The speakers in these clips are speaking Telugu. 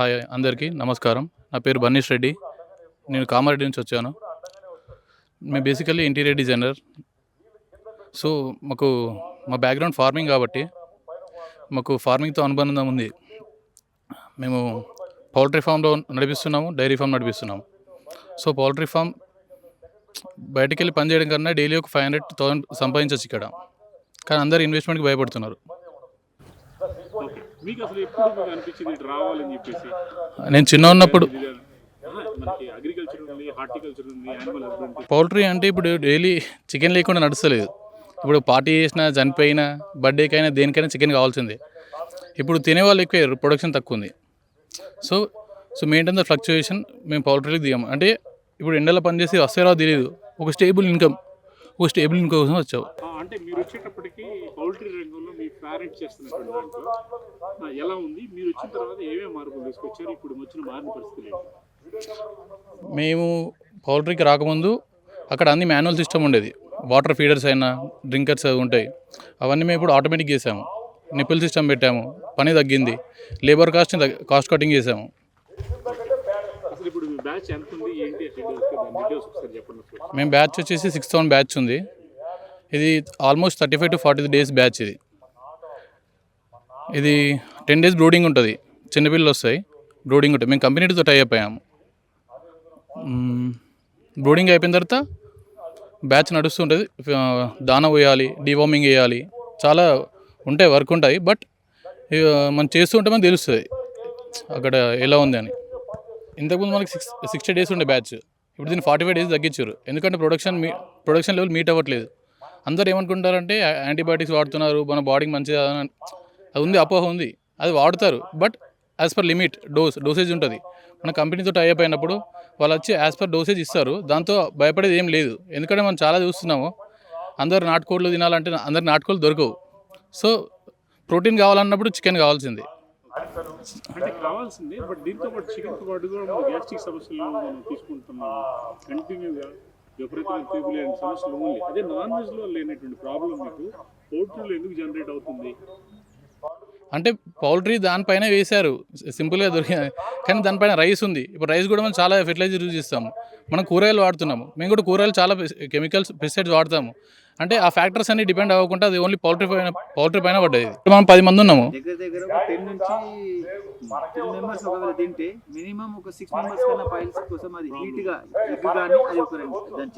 హాయ్ అందరికీ నమస్కారం. నా పేరు బన్నీష్ రెడ్డి. నేను కామారెడ్డి నుంచి వచ్చాను. మేము బేసికల్లీ ఇంటీరియర్ డిజైనర్ సో మాకు మా బ్యాక్గ్రౌండ్ ఫార్మింగ్ కాబట్టి మాకు ఫార్మింగ్తో అనుబంధం ఉంది. మేము పౌల్ట్రీ ఫామ్లో నడిపిస్తున్నాము డైరీ ఫామ్ నడిపిస్తున్నాము. సో పౌల్ట్రీ ఫామ్ బయటికి వెళ్ళి పని చేయడం కన్నా డైలీ ఒక ఫైవ్ హండ్రెడ్ థౌసండ్ సంపాదించవచ్చు ఇక్కడ. కానీ అందరు ఇన్వెస్ట్మెంట్కి భయపడుతున్నారు. మీకు అసలు ఎప్పుడు మీకు అనిపించింది ఇటు రావాలని చెప్పేసి? నేను చిన్న ఉన్నప్పుడు. ఇది ఆహా, మనకి అగ్రికల్చర్ ఉంది హార్టికల్చర్ ఉంది యానిమల్ హస్బెండరీ పౌల్ట్రీ అంటే ఇప్పుడు డైలీ చికెన్ లేకుండా నడుస్తలేదు. ఇప్పుడు పార్టీ చేసినా చనిపోయినా బర్త్డేకైనా దేనికైనా చికెన్ కావాల్సిందే. ఇప్పుడు తినేవాళ్ళు ఎక్కువ ప్రొడక్షన్ తక్కువ ఉంది. So so maintain the fluctuation మేము పౌల్ట్రీకి దిగాము. అంటే ఇప్పుడు ఎండలో పనిచేసి వస్తే రావు తెలియదు. ఒక స్టేబుల్ ఇన్కమ్ ఒక స్టేబుల్ ఇన్కమ్ కోసం వచ్చావు. అంటే మీరు వచ్చేటప్పటికి పౌల్ట్రీ రంగంలో మీ పేరెంట్ చేస్తున్నటువంటి దాంట్లో ఎలా ఉంది? మీరు వచ్చిన తర్వాత ఏమేమి మార్పులు తీసుకొచ్చారు? ఇప్పుడు వచ్చిన మారిన పరిస్థితులు మేము పౌల్ట్రీకి రాకముందు అక్కడ అన్ని మాన్యువల్ సిస్టమ్ ఉండేది. వాటర్ ఫీడర్స్ అయినా డ్రింకర్స్ అవి ఉంటాయి. అవన్నీ మేము ఇప్పుడు ఆటోమేటిక్ చేసాము. నిప్పుల్ సిస్టమ్ పెట్టాము. పని తగ్గింది. లేబర్ కాస్ట్ కాస్ట్ కటింగ్ చేసాము. మేము బ్యాచ్ వచ్చేసి సిక్స్ థౌసండ్ బ్యాచ్ ఉంది. ఇది almost thirty five to forty days batch ఇది. ఇది టెన్ డేస్ బ్రూడింగ్ ఉంటుంది. చిన్నపిల్లలు వస్తాయి బ్రూడింగ్ ఉంటుంది. మేము కంపెనీతో టై అయిపోయాము బ్రూడింగ్ అయిపోయిన తర్వాత బ్యాచ్ నడుస్తుంటుంది ఉంటుంది. దాన పోయాలి డివార్మింగ్ వేయాలి. చాలా ఉంటాయి వర్క్ ఉంటాయి బట్ ఇక మనం చేస్తుంటే మనకు తెలుస్తుంది అక్కడ ఎలా ఉంది అని. ఇంతకుముందు మనకి సిక్స్ సిక్స్టీ డేస్ ఉండే బ్యాచ్ ఇప్పుడు దీన్ని ఫార్టీ ఫైవ్ డేస్ తగ్గించారు. ఎందుకంటే ప్రొడక్షన్ మీ ప్రొడక్షన్ లెవెల్ మీట్ అవ్వట్లేదు. అందరు ఏమనుకుంటారంటే యాంటీబయాటిక్స్ వాడుతున్నారు మన బాడీకి మంచిగా అది ఉంది అపోహ ఉంది. అది వాడతారు. But as per limit dose dosage ఉంటుంది. మన కంపెనీతో టై అయిపోయినప్పుడు వాళ్ళు వచ్చి యాజ్ పర్ డోసేజ్ ఇస్తారు. దాంతో భయపడేది ఏం లేదు. ఎందుకంటే మనం చాలా చూస్తున్నాము అందరు నాటుకోళ్ళు తినాలంటే అందరు నాటుకోళ్ళు దొరకవు. సో ప్రోటీన్ కావాలన్నప్పుడు చికెన్ కావాల్సింది. అంటే బట్ దీంతో పాటు చికెన్తో పాటు కూడా గ్యాస్ట్రిక్ సమస్యలు తీసుకుంటున్నాం కంటిన్యూగా విపరీతమైన తీపి లేని సమస్యలు ఓన్లీ అదే నాన్ వెజ్లో లేనటువంటి ప్రాబ్లం మీకు. పోల్ట్రీలో ఎందుకు జనరేట్ అవుతుంది? అంటే పౌల్ట్రీ దానిపైన వేశారు. సింపుల్గా దొరికి కానీ దానిపైన రైస్ ఉంది. ఇప్పుడు రైస్ కూడా మనం చాలా ఫెర్టిలైజర్ యూజ్ చేస్తాము. మనం కూరగాయలు వాడుతున్నాము. మేము కూడా కూరగాయలు చాలా కెమికల్స్ పెస్టిసైడ్స్ వాడతాము. అంటే ఆ ఫ్యాక్టర్స్ అన్ని డిపెండ్ అవ్వకుండా అది ఓన్లీ పౌల్ట్రీ పైన పౌల్ట్రీ పైన పడ్డది. మనం పది మంది ఉన్నాము. దగ్గర దగ్గర ఒక టెన్ నుంచి టెన్ మెంబర్స్ ఒకవేళ తింటే మినిమం ఒక సిక్స్ మెంబర్స్ కన్నా పైల్స్ కోసం అది హీట్గా ఎగ్ కానీ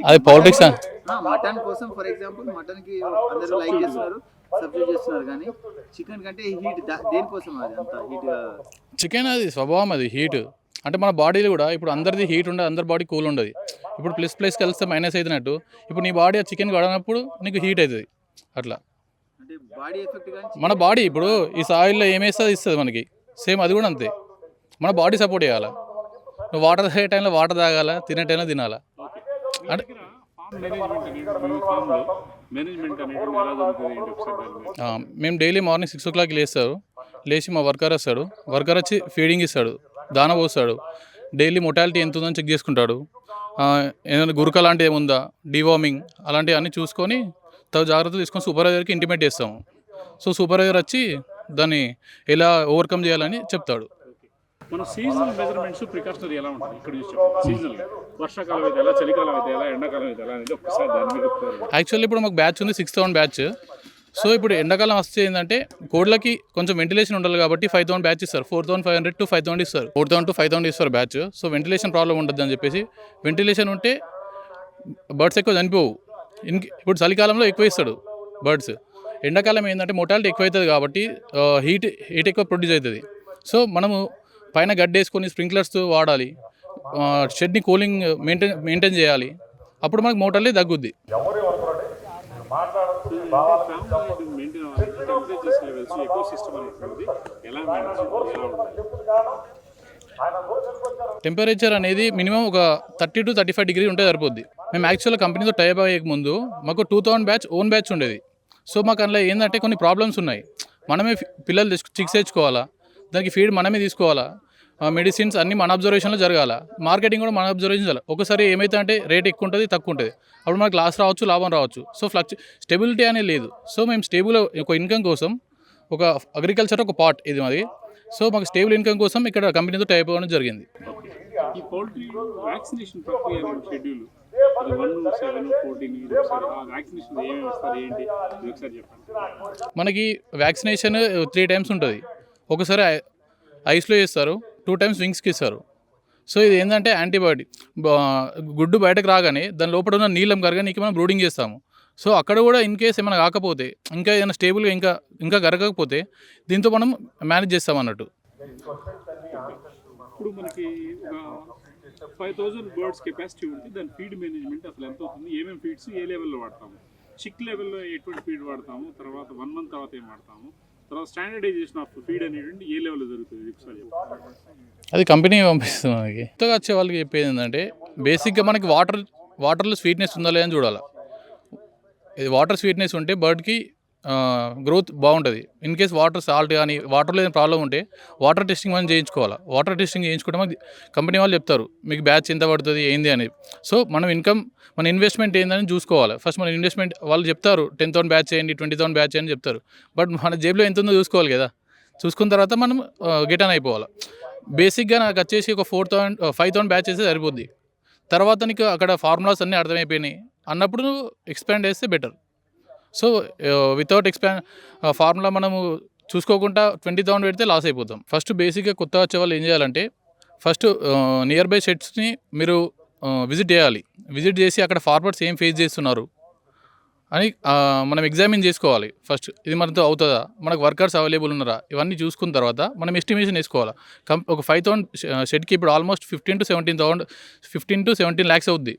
అది ఒక మటన్ కోసం ఫర్ ఎగ్జాంపుల్ మటన్కి అందరూ లైక్ చేస్తున్నారు సబ్జెక్ట్ చేస్తున్నారు కానీ చికెన్ కంటే హీట్ దేనికోసం అది అంత హీట్ చికెన్ అది స్వభావం అది హీట్ అంటే మన బాడీలో కూడా ఇప్పుడు అందరిది హీట్ ఉండదు అందరి బాడీ కూల్ ఉండదు. ఇప్పుడు ప్లస్ ప్లస్ కలిస్తే మైనస్ అవుతున్నట్టు ఇప్పుడు నీ బాడీ ఆ చికెన్ పడినప్పుడు నీకు హీట్ అవుతుంది అట్లా. అంటే మన బాడీ ఇప్పుడు ఈ సాయిల్లో ఏమేస్తే అది ఇస్తుంది మనకి. సేమ్ అది కూడా అంతే. మన బాడీ సపోర్ట్ చేయాలి? నువ్వు వాటర్ తాగే టైంలో వాటర్ తాగాల? తినే టైంలో తినాలా? ఆ, మేము డైలీ మార్నింగ్ సిక్స్ ఓ క్లాక్కి లేస్తారు. లేచి మా వర్కర్ వస్తాడు. వర్కర్ వచ్చి ఫీడింగ్ ఇస్తాడు. దాన పోస్తాడు డైలీ మొటాలిటీ ఎంత ఉందని చెక్ చేసుకుంటాడు. ఏదైనా గురక లాంటివి ఏముందా? డివార్మింగ్ అలాంటివి అన్నీ చూసుకొని తగు జాగ్రత్తలు తీసుకొని సూపర్వైజర్కి ఇంటిమేట్ చేస్తాము. సో సూపర్వైజర్ వచ్చి దాన్ని ఎలా ఓవర్కమ్ చేయాలని చెప్తాడు. మన సీజనల్ మెజర్మెంట్స్ ప్రికాషనరీ ఎలా ఉంటుంది? ఇక్కడ సీజనల్. వర్షాకాలం అయితే ఎలా చలికాలం అయితే ఎలా ఎండాకాలం అయితే ఎలా అనేది ఒకసారి యాక్చువల్లీ ఇప్పుడు మాకు బ్యాచ్ ఉంది సిక్స్ థౌసండ్ బ్యాచ్. సో ఇప్పుడు ఎండాకాలం వస్తే ఏంటంటే కోడ్లకి కొంచెం వెంటిలేషన్ ఉండాలి కాబట్టి ఫైవ్ థౌసండ్ బ్యాచ్ ఇస్తారు. Four thousand five hundred to five thousand ఇస్తారు. Four thousand to five thousand ఇస్తారు బ్యాచ్ సో వెంటిలేషన్ ప్రాబ్లం ఉంటుంది అని చెప్పేసి వెంటిలేషన్ ఉంటే బర్డ్స్ ఎక్కువ చనిపోవు. ఇన్ ఇప్పుడు చలికాలంలో ఎక్కువ ఇస్తాడు బర్డ్స్ ఎండాకాలం ఏంటంటే మొటాలిటీ ఎక్కువ అవుతుంది కాబట్టి హీట్ హీట్ ఎక్కువ ప్రొడ్యూస్ అవుతుంది సో మనము పైన గడ్డ వేసుకొని స్ప్రింక్లర్స్ వాడాలి. షెడ్ని కూలింగ్ మెయింటైన్ మెయింటైన్ చేయాలి. అప్పుడు మనకు మోటార్లే తగ్గుద్ది. మెయింటైన్ టెంపరేచర్స్ లెవెల్స్ సిస్టమ్ ఎలా టెంపరేచర్ అనేది మినిమం ఒక thirty to thirty five degree ఉంటే సరిపోద్ది. మేము యాక్చువల్గా కంపెనీతో టైప్ అయ్యే ముందు మాకు two thousand batch own batch ఉండేది. సో మాకు అందులో ఏంటంటే కొన్ని ప్రాబ్లమ్స్ ఉన్నాయి. మనమే పిల్లలు చిక్స్ తెచ్చుకోవాలా? దానికి ఫీడ్ మనమే తీసుకోవాలా? మెడిసిన్స్ అన్నీ మన అబ్జర్వేషన్లో జరగాల. మార్కెటింగ్ కూడా మన అబ్జర్వేషన్ చేయాలి ఒకసారి ఏమైతే అంటే రేట్ ఎక్కువ ఉంటుంది తక్కువ ఉంటుంది అప్పుడు మనకు లాస్ రావచ్చు లాభం రావచ్చు. సో ఫ్లక్చు స్టెబిలిటీ అనేది లేదు. సో మేము స్టేబుల్ ఒక ఇన్కమ్ కోసం ఒక అగ్రికల్చర్ ఒక పార్ట్ ఇది మాది. సో మాకు స్టేబుల్ ఇన్కమ్ కోసం ఇక్కడ కంపెనీతో టైప్ అవ్వడం జరిగింది. ఈ పౌల్ట్రీ వ్యాక్సినేషన్ ప్రక్రియ షెడ్యూల్ మనకి వ్యాక్సినేషన్ త్రీ టైమ్స్ ఉంటుంది. ఒకసారి ఐస్లో చేస్తారు టూ టైమ్స్ వింగ్స్కి ఇస్తారు సో ఇది ఏంటంటే యాంటీబయాటిక్. గుడ్డు బయటకు రాగానే దాని లోపల ఉన్న నీళ్ళం కరగనీకి మనం బ్రూడింగ్ చేస్తాము. సో అక్కడ కూడా ఇన్ కేస్ ఏమైనా కాకపోతే ఇంకా ఏదైనా స్టేబుల్గా ఇంకా ఇంకా కరగకపోతే దీంతో మనం మేనేజ్ చేస్తాం అన్నట్టు. ఇప్పుడు మనకి ఫైవ్ థౌజండ్ బర్డ్స్ కెపాసిటీ ఉంది దాని ఫీడ్ మేనేజ్మెంట్ అసలు ఎంత అవుతుంది? ఏమేమి ఫీడ్స్ ఏ లెవెల్లో వాడతాము? చిక్ లెవెల్లో ఎటువంటి ఫీడ్ వాడతాము? తర్వాత వన్ మంత్ తర్వాత ఏం వాడతాము? తర్వాత స్టాండర్డైజేషన్ ఆఫ్ ఫీడ్ అనేటువంటి ఏ లెవెల్లో జరుగుతుంది? అది కంపెనీ పంపిస్తుంది మనకి. కొత్తగా వచ్చే వాళ్ళకి చెప్పేది ఏంటంటే బేసిక్గా మనకి వాటర్ వాటర్లో స్వీట్నెస్ ఉందా లేదని చూడాలి. ఇది వాటర్ స్వీట్నెస్ ఉంటే బర్డ్కి గ్రోత్ బాగుంటుంది. ఇన్ కేస్ వాటర్ సాల్ట్ కానీ వాటర్లో ఏదైనా ప్రాబ్లం ఉంటే వాటర్ టెస్టింగ్ మనం చేయించుకోవాలి? వాటర్ టెస్టింగ్ చేయించుకుంటే మనకి కంపెనీ వాళ్ళు చెప్తారు మీకు బ్యాచ్ ఎంత పడుతుంది ఏంది అనేది సో మనం ఇన్కమ్ మన ఇన్వెస్ట్మెంట్ ఏందని చూసుకోవాలి. ఫస్ట్ మన ఇన్వెస్ట్మెంట్ వాళ్ళు చెప్తారు టెన్ థౌసండ్ బ్యాచ్ చేయండి ట్వంటీ థౌసండ్ బ్యాచ్ చేయండి చెప్తారు. బట్ మన జేబులో ఎంత ఉందో చూసుకోవాలి కదా. చూసుకున్న తర్వాత మనం గెట్ అయిపోవాలి. బేసిక్గా నాకు వచ్చేసి ఒక four thousand five thousand batch చేస్తే సరిపోద్ది. తర్వాత నీకు అక్కడ ఫార్ములాస్ అన్నీ అర్థమైపోయినాయి. అన్నప్పుడు ఎక్స్పాండ్ చేస్తే better so without expand formula మనము చూసుకోకుండా ట్వంటీ థౌసండ్ పెడితే లాస్ అయిపోతాం. ఫస్ట్ బేసిక్గా కొత్త వచ్చే వాళ్ళు ఏం చేయాలంటే ఫస్ట్ నియర్ బై షెడ్స్ని మీరు uh, విజిట్ చేయాలి. విజిట్ చేసి అక్కడ ఫార్వర్డ్స్ ఏం ఫేస్ చేస్తున్నారు అని uh, మనం ఎగ్జామిన్ చేసుకోవాలి. ఫస్ట్ ఇది మనతో అవుతుందా? మనకు వర్కర్స్ అవైలబుల్ ఉన్నారా? ఇవన్నీ చూసుకున్న తర్వాత మనం ఎస్టిమేషన్ వేసుకోవాలి. కం ఒక ఫైవ్ థౌసండ్ షెడ్కి ఇప్పుడు almost fifteen to seventeen thousand fifteen to seventeen lakhs అవుద్ది.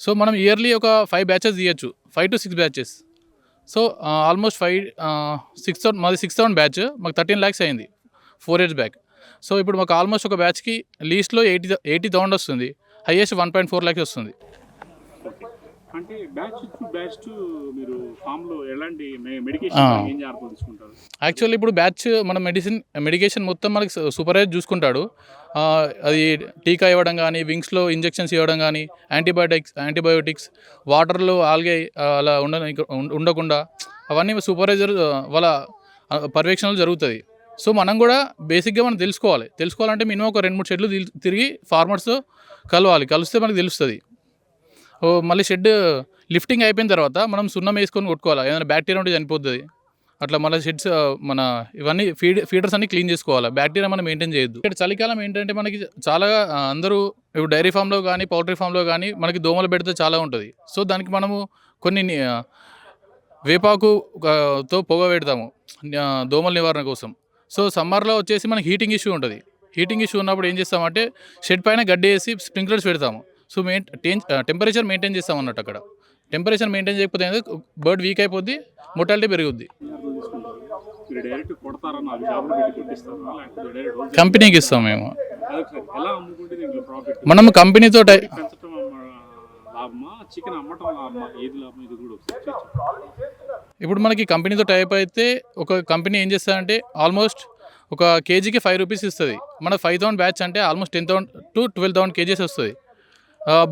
సో మనం ఇయర్లీ ఒక ఫైవ్ బ్యాచెస్ తీయచ్చు five to six batches so almost five six thousand మాది సిక్స్ థౌసండ్ బ్యాచ్ మాకు థర్టీన్ ల్యాక్స్ అయింది ఫోర్ ఇయర్స్ బ్యాక్ సో ఇప్పుడు మాకు ఆల్మోస్ట్ ఒక బ్యాచ్కి లీస్ట్లో ఎయిటీ ఎయిటీ థౌసండ్ వస్తుంది highest one point four lakhs వస్తుంది. అంటే బ్యాచ్ టు బ్యాచ్ టు మీరు ఫామ్లో ఎలాంటి ఆ. మెడికేషన్ ఏం జాగ్రత్తలు తీసుకుంటారు? యాక్చువల్లీ ఇప్పుడు బ్యాచ్ మన మెడిసిన్ మెడికేషన్ మొత్తం మనకి సూపర్వైజ్ చూసుకుంటాడు. అది టీకా ఇవ్వడం కానీ వింగ్స్లో ఇంజెక్షన్స్ ఇవ్వడం కానీ యాంటీబయాటిక్స్ యాంటీబయోటిక్స్ వాటర్లో ఆల్గే అలా ఉండ ఉండకుండా అవన్నీ సూపర్వైజర్ వాళ్ళ పర్యవేక్షణలో జరుగుతుంది. సో మనం కూడా బేసిక్గా మనం తెలుసుకోవాలి. తెలుసుకోవాలంటే మినిమం ఒక రెండు మూడు షెడ్లు తిల్- తిరిగి ఫార్మర్స్ కలవాలి. కలిస్తే మనకు తెలుస్తుంది. ఓ మళ్ళీ షెడ్ లిఫ్టింగ్ అయిపోయిన తర్వాత మనం సున్నం వేసుకొని కొట్టుకోవాలి. ఏదైనా బ్యాక్టీరియా ఉంటే చనిపోతుంది అట్లా మళ్ళీ షెడ్స్ మన ఇవన్నీ ఫీడ్ ఫీడర్స్ అన్ని క్లీన్ చేసుకోవాలి. బ్యాక్టీరియా మనం మెయింటైన్ చేయొద్దు. ఇక్కడ చలికాలం ఏంటంటే మనకి చాలా అందరూ ఇప్పుడు డైరీ ఫామ్లో కానీ పౌల్ట్రీ ఫామ్లో కానీ మనకి దోమలు పెడితే చాలా ఉంటుంది. సో దానికి మనము కొన్ని వేపాకుతో వేపాకు పొగ పెడతాము. దోమల నివారణ కోసం. సో సమ్మర్లో వచ్చేసి మనకి హీటింగ్ ఇష్యూ ఉంటుంది. హీటింగ్ ఇష్యూ ఉన్నప్పుడు ఏం చేస్తామంటే షెడ్ పైన గడ్డి వేసి స్ప్రింక్లర్స్ పెడతాము. సో మెయిన్ టెంపరేచర్ మెయింటైన్ చేస్తాం అన్నట్టు అక్కడ. టెంపరేచర్ మెయింటైన్ చేయకపోతే బర్డ్ వీక్ అయిపోద్ది మొటాలిటీ పెరుగుద్ది. కంపెనీకి ఇస్తాం మేము. మనం కంపెనీతో. ఇప్పుడు మనకి కంపెనీతో టైప్ అయితే ఒక కంపెనీ ఏం చేస్తుందంటే ఆల్మోస్ట్ ఒక కేజీకి ఫైవ్ రూపీస్ ఇస్తుంది. మన ఫైవ్ థౌసండ్ బ్యాచ్ అంటే almost ten thousand to twelve thousand KGs వస్తుంది.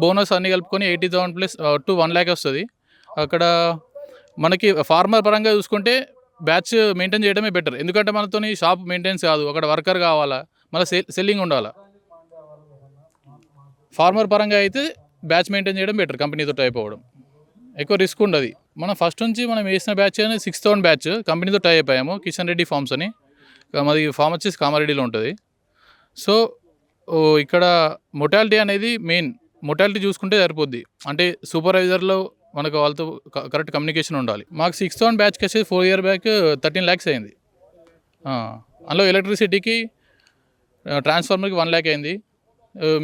బోనస్ అన్ని కలుపుకొని eighty thousand plus two one lakh వస్తుంది. అక్కడ మనకి ఫార్మర్ పరంగా చూసుకుంటే బ్యాచ్ మెయింటైన్ చేయడమే బెటర్. ఎందుకంటే మనతో షాప్ మెయింటెన్స్ కాదు అక్కడ వర్కర్ కావాలా మళ్ళీ సెల్ సెల్లింగ్ ఉండాలా. ఫార్మర్ పరంగా అయితే బ్యాచ్ మెయింటైన్ చేయడం బెటర్ కంపెనీతో టైప్ అవ్వడం. ఎక్కువ రిస్క్ ఉండదు. మనం ఫస్ట్ నుంచి మనం వేసిన బ్యాచ్ అనేది సిక్స్ థౌసండ్ బ్యాచ్ కంపెనీతో టై అయిపోయాము కిషన్ రెడ్డి ఫార్మ్స్ అని. మాది ఫార్మ్ వచ్చేసి కామారెడ్డిలో ఉంటుంది. సో ఇక్కడ మొటాలిటీ అనేది మెయిన్. మొటాలిటీ చూసుకుంటే సరిపోద్ది. అంటే సూపర్వైజర్లో మనకు వాళ్ళతో కరెక్ట్ కమ్యూనికేషన్ ఉండాలి. మాకు సిక్స్ వన్ బ్యాచ్కి వచ్చేసి four year back thirteen lakhs అయింది. అందులో ఎలక్ట్రిసిటీకి ట్రాన్స్ఫార్మర్కి వన్ ల్యాక్ అయింది.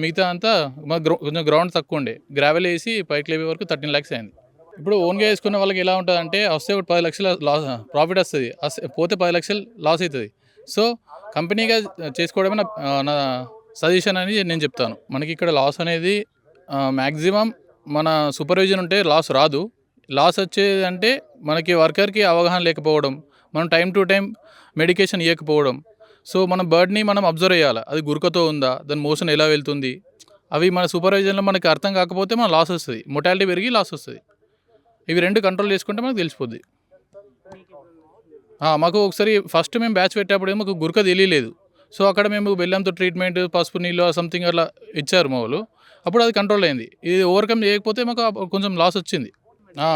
మిగతా అంతా మా గ్రౌ కొంచెం గ్రౌండ్ తక్కువ ఉండే. గ్రావెల్ వేసి పైకి లేవే వరకు థర్టీన్ ల్యాక్స్ అయింది. ఇప్పుడు ఓన్గా వేసుకున్న వాళ్ళకి ఎలా ఉంటుంది అంటే వస్తే ఒక పది లక్షల లాస్ ప్రాఫిట్ వస్తుంది. పోతే పది లక్షలు లాస్ అవుతుంది సో కంపెనీగా చేసుకోవడమే నా సజెషన్ అని నేను చెప్తాను. మనకి ఇక్కడ లాస్ అనేది మ్యాక్సిమం మన సూపర్విజన్ ఉంటే లాస్ రాదు. లాస్ వచ్చేది అంటే మనకి వర్కర్కి అవగాహన లేకపోవడం మనం టైం టు టైం మెడికేషన్ ఇవ్వకపోవడం సో మన బర్డ్ని మనం అబ్జర్వ్ చేయాలి. అది గురుకతో ఉందా? దాని మోషన్ ఎలా వెళ్తుంది? అవి మన సూపర్వైజన్లో మనకి అర్థం కాకపోతే మన లాస్ వస్తుంది. మొటాలిటీ పెరిగి లాస్ వస్తుంది. ఇవి రెండు కంట్రోల్ చేసుకుంటే మనకు తెలిసిపోద్ది. మాకు ఒకసారి ఫస్ట్ మేము బ్యాచ్ పెట్టేప్పుడు మాకు గురక తెలియలేదు. సో అక్కడ మేము బెల్లంతో ట్రీట్మెంట్ పసుపు నీళ్ళు సంథింగ్ అలా ఇచ్చారు మా వాళ్ళు. అప్పుడు అది కంట్రోల్ అయింది. ఇది ఓవర్కమ్ చేయకపోతే మాకు కొంచెం లాస్ వచ్చింది.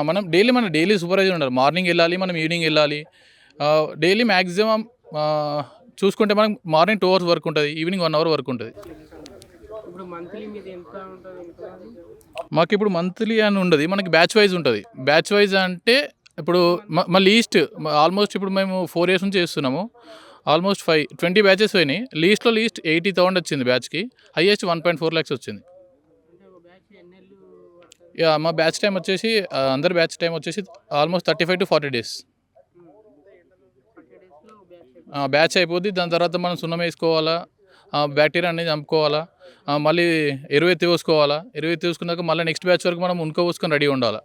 మనం డైలీ మన డైలీ సూపర్వైజర్ ఉండాలి మార్నింగ్ వెళ్ళాలి మనం ఈవినింగ్ వెళ్ళాలి. డైలీ మ్యాక్సిమం చూసుకుంటే మనకి మార్నింగ్ టూ అవర్స్ వర్క్ ఉంటుంది ఈవినింగ్ వన్ అవర్ వర్క్ ఉంటుంది. మాకు ఇప్పుడు మంత్లీ అని ఉండదు. మనకి బ్యాచ్ వైజ్ ఉంటుంది. బ్యాచ్ వైజ్ అంటే ఇప్పుడు మ- మా లీస్ట్ ఆల్మోస్ట్ ఇప్పుడు మేము ఫోర్ ఇయర్స్ నుంచి చేస్తున్నాము. ఆల్మోస్ట్ ఫైవ్ ట్వంటీ బ్యాచెస్ పోయినాయి. లీస్ట్లో లీస్ట్ ఎయిటీ థౌసండ్ వచ్చింది బ్యాచ్కి highest one point four lakhs వచ్చింది అంటే ఒక బ్యాచ్ ఎన్నెళ్ళు పడుతుంది యా మా బ్యాచ్ టైం వచ్చేసి అందరి బ్యాచ్ టైం వచ్చేసి almost thirty five to forty days. Batch అయిపోద్ది దాని తర్వాత మనం సున్నం వేసుకోవాలా బ్యాక్టీరియా అనేది చంపుకోవాలా మళ్ళీ ఎరువు ఎత్తి పోసుకోవాలా ఎరువు ఎత్తి మళ్ళీ నెక్స్ట్ బ్యాచ్ వరకు మనం ఉనుకో పోసుకొని రెడీ ఉండాలి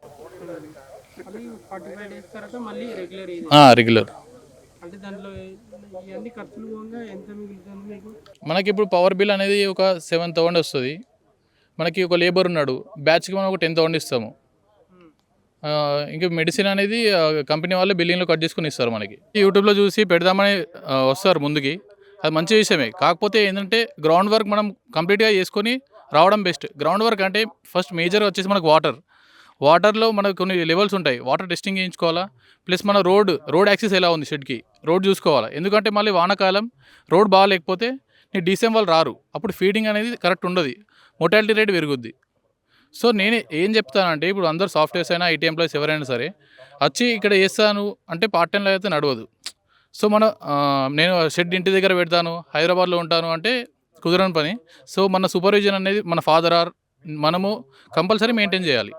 రెగ్యులర్ మనకి ఇప్పుడు పవర్ బిల్ అనేది ఒక సెవెన్ థౌసండ్ వస్తుంది. మనకి ఒక లేబర్ ఉన్నాడు బ్యాచ్కి మనం ఒక టెన్ థౌసండ్ ఇస్తాము. ఇంకా మెడిసిన్ అనేది కంపెనీ వాళ్ళు బిల్లింగ్లో కట్ చేసుకుని ఇస్తారు మనకి. యూట్యూబ్లో చూసి పెడదామని వస్తారు ముందుకి. అది మంచి విషయమే. కాకపోతే ఏంటంటే గ్రౌండ్ వర్క్ మనం కంప్లీట్గా చేసుకొని రావడం బెస్ట్. గ్రౌండ్ వర్క్ అంటే ఫస్ట్ మేజర్ వచ్చేసి మనకు వాటర్. వాటర్లో మనకు కొన్ని లెవెల్స్ ఉంటాయి. వాటర్ టెస్టింగ్ చేయించుకోవాలా? ప్లస్ మన రోడ్ రోడ్ యాక్సెస్ ఎలా ఉంది షెడ్కి? రోడ్ చూసుకోవాలా? ఎందుకంటే మళ్ళీ వానాకాలం రోడ్ బాగాలేకపోతే నీ డీసీఎం వాళ్ళు రారు. అప్పుడు ఫీడింగ్ అనేది కరెక్ట్ ఉండదు. మొటాలిటీ రేట్ పెరుగుద్ది. సో నేను ఏం చెప్తానంటే ఇప్పుడు అందరు సాఫ్ట్వేర్స్ అయినా ఐటీ ఎంప్లాయీస్ ఎవరైనా సరే వచ్చి ఇక్కడ చేస్తాను అంటే పార్ట్ టైంలో అయితే నడవదు. సో మన ఆ, నేను షెడ్ ఇంటి దగ్గర పెడతాను హైదరాబాద్లో ఉంటాను అంటే కుదరని పని. సో మన సూపర్విజన్ అనేది మన ఫాదర్ ఆర్ మనము కంపల్సరీ మెయింటైన్ చేయాలి.